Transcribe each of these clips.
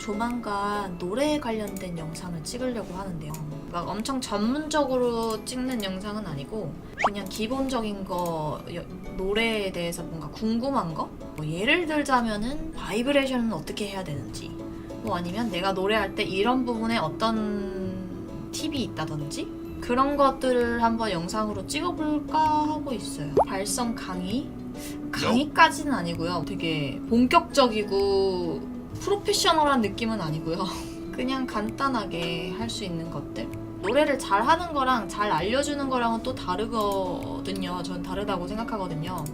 조만간 노래에 관련된 영상을 찍으려고 하는데요. 막 엄청 전문적으로 찍는 영상은 아니고 그냥 기본적인 거 여- 노래에 대해서 뭔가 궁금한 거? 뭐 예를 들자면은 바이브레이션은 어떻게 해야 되는지 뭐 아니면 내가 노래할 때 이런 부분에 어떤 팁이 있다든지 그런 것들을 한번 영상으로 찍어볼까 하고 있어요. 발성 강의? 강의까지는 아니고요. 되게 본격적이고 프로페셔널한 느낌은 아니고요. 그냥 간단하게 할 수 있는 것들. 노래를 잘 하는 거랑 잘 알려주는 거랑은 또 다르거든요. 전 다르다고 생각하거든요.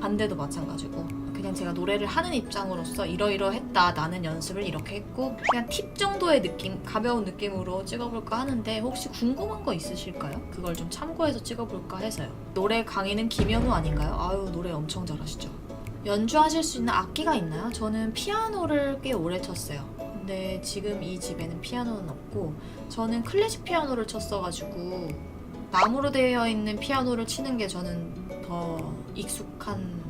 반대도 마찬가지고. 그냥 제가 노래를 하는 입장으로서 이러이러했다. 나는 연습을 이렇게 했고 그냥 팁 정도의 느낌, 가벼운 느낌으로 찍어볼까 하는데 혹시 궁금한 거 있으실까요? 그걸 좀 참고해서 찍어볼까 해서요. 노래 강의는 김현우 아닌가요? 아유 노래 엄청 잘하시죠. 연주하실 수 있는 악기가 있나요? 저는 피아노를 꽤 오래 쳤어요. 근데 지금 이 집에는 피아노는 없고 저는 클래식 피아노를 쳤어가지고 나무로 되어 있는 피아노를 치는 게 저는 더 익숙한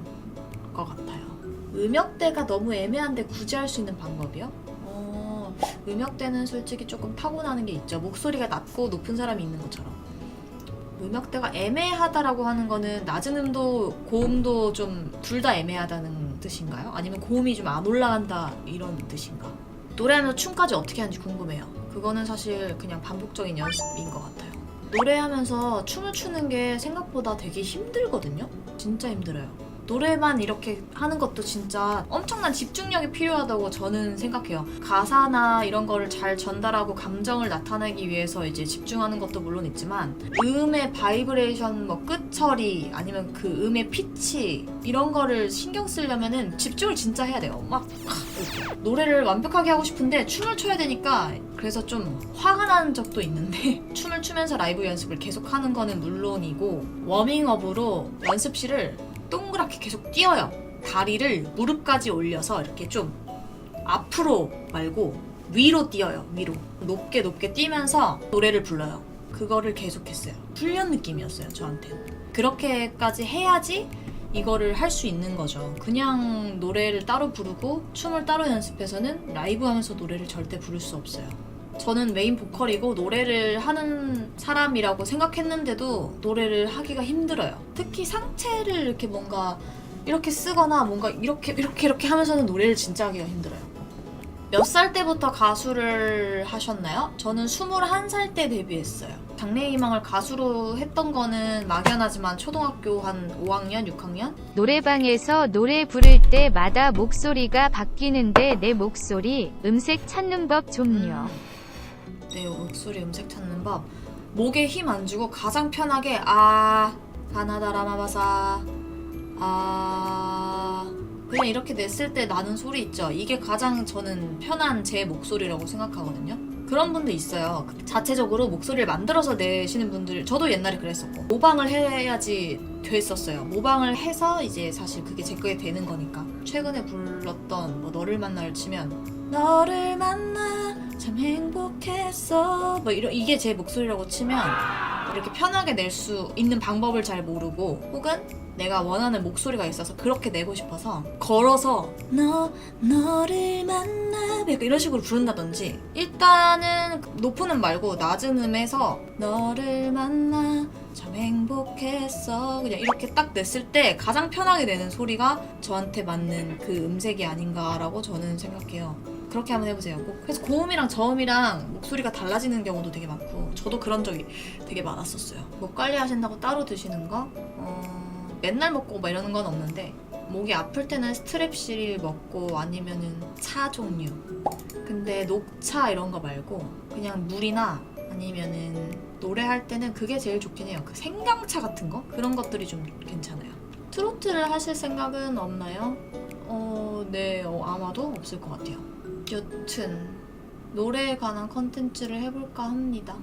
것 같아요. 음역대가 너무 애매한데 굳이 할 수 있는 방법이요? 어, 음역대는 솔직히 조금 타고나는 게 있죠. 목소리가 낮고 높은 사람이 있는 것처럼. 음역대가 애매하다라고 하는 거는 낮은 음도 고음도 좀 둘 다 애매하다는 뜻인가요? 아니면 고음이 좀 안 올라간다 이런 뜻인가? 노래하면서 춤까지 어떻게 하는지 궁금해요. 그거는 사실 그냥 반복적인 연습인 것 같아요. 노래하면서 춤을 추는 게 생각보다 되게 힘들거든요. 진짜 힘들어요. 노래만 이렇게 하는 것도 진짜 엄청난 집중력이 필요하다고 저는 생각해요. 가사나 이런 거를 잘 전달하고 감정을 나타내기 위해서 이제 집중하는 것도 물론 있지만 음의 바이브레이션 뭐 끝처리 아니면 그 음의 피치 이런 거를 신경 쓰려면은 집중을 진짜 해야 돼요. 막. 노래를 완벽하게 하고 싶은데 춤을 춰야 되니까 그래서 좀 화가 나는 적도 있는데 춤을 추면서 라이브 연습을 계속 하는 거는 물론이고 워밍업으로 연습실을 동그랗게 계속 뛰어요. 다리를 무릎까지 올려서 이렇게 좀 앞으로 말고 위로 뛰어요. 위로. 높게 높게 뛰면서 노래를 불러요. 그거를 계속했어요. 훈련 느낌이었어요. 저한테는. 그렇게까지 해야지 이거를 할 수 있는 거죠. 그냥 노래를 따로 부르고 춤을 따로 연습해서는 라이브 하면서 노래를 절대 부를 수 없어요. 저는 메인 보컬이고 노래를 하는 사람이라고 생각했는데도 노래를 하기가 힘들어요. 특히 상체를 이렇게 뭔가 이렇게 쓰거나 뭔가 이렇게 이렇게 이렇게 하면서는 노래를 진짜 하기가 힘들어요. 몇 살 때부터 가수를 하셨나요? 저는 21살 때 데뷔했어요. 장래희망을 가수로 했던 거는 막연하지만 초등학교 한 5학년, 6학년? 노래방에서 노래 부를 때마다 목소리가 바뀌는데 내 목소리 음색 찾는 법 좀요. 내 목소리 음색 찾는 법. 목에 힘 안 주고 가장 편하게 아 가나다라마바사 아. 그냥 이렇게 냈을 때 나는 소리 있죠. 이게 가장 저는 편한 제 목소리라고 생각하거든요. 그런 분도 있어요. 자체적으로 목소리를 만들어서 내시는 분들 저도 옛날에 그랬었고. 모방을 해야지 됐었어요. 모방을 해서 이제 사실 그게 제 거에 되는 거니까. 최근에 불렀던 뭐 너를 만나를 치면 너를 만나 참 행복했어 뭐 이런 이게 제 목소리라고 치면 이렇게 편하게 낼 수 있는 방법을 잘 모르고 혹은 내가 원하는 목소리가 있어서 그렇게 내고 싶어서 걸어서 너 너를 만나 약간 이런 식으로 부른다든지 일단은 높은 음 말고 낮은 음에서 너를 만나 참 행복했어 그냥 이렇게 딱 냈을 때 가장 편하게 내는 소리가 저한테 맞는 그 음색이 아닌가라고 저는 생각해요. 그렇게 한번 해보세요. 꼭. 그래서 고음이랑 저음이랑 목소리가 달라지는 경우도 되게 많고 저도 그런 적이 되게 많았었어요. 목 관리하신다고 따로 드시는 거? 어, 맨날 먹고 막 이러는 건 없는데 목이 아플 때는 스트랩실 먹고 아니면은 차 종류. 근데 녹차 이런 거 말고 그냥 물이나 아니면은 노래할 때는 그게 제일 좋긴 해요. 그 생강차 같은 거? 그런 것들이 좀 괜찮아요. 트로트를 하실 생각은 없나요? 어, 네, 어, 아마도 없을 것 같아요. 여튼 노래에 관한 컨텐츠를 해볼까 합니다.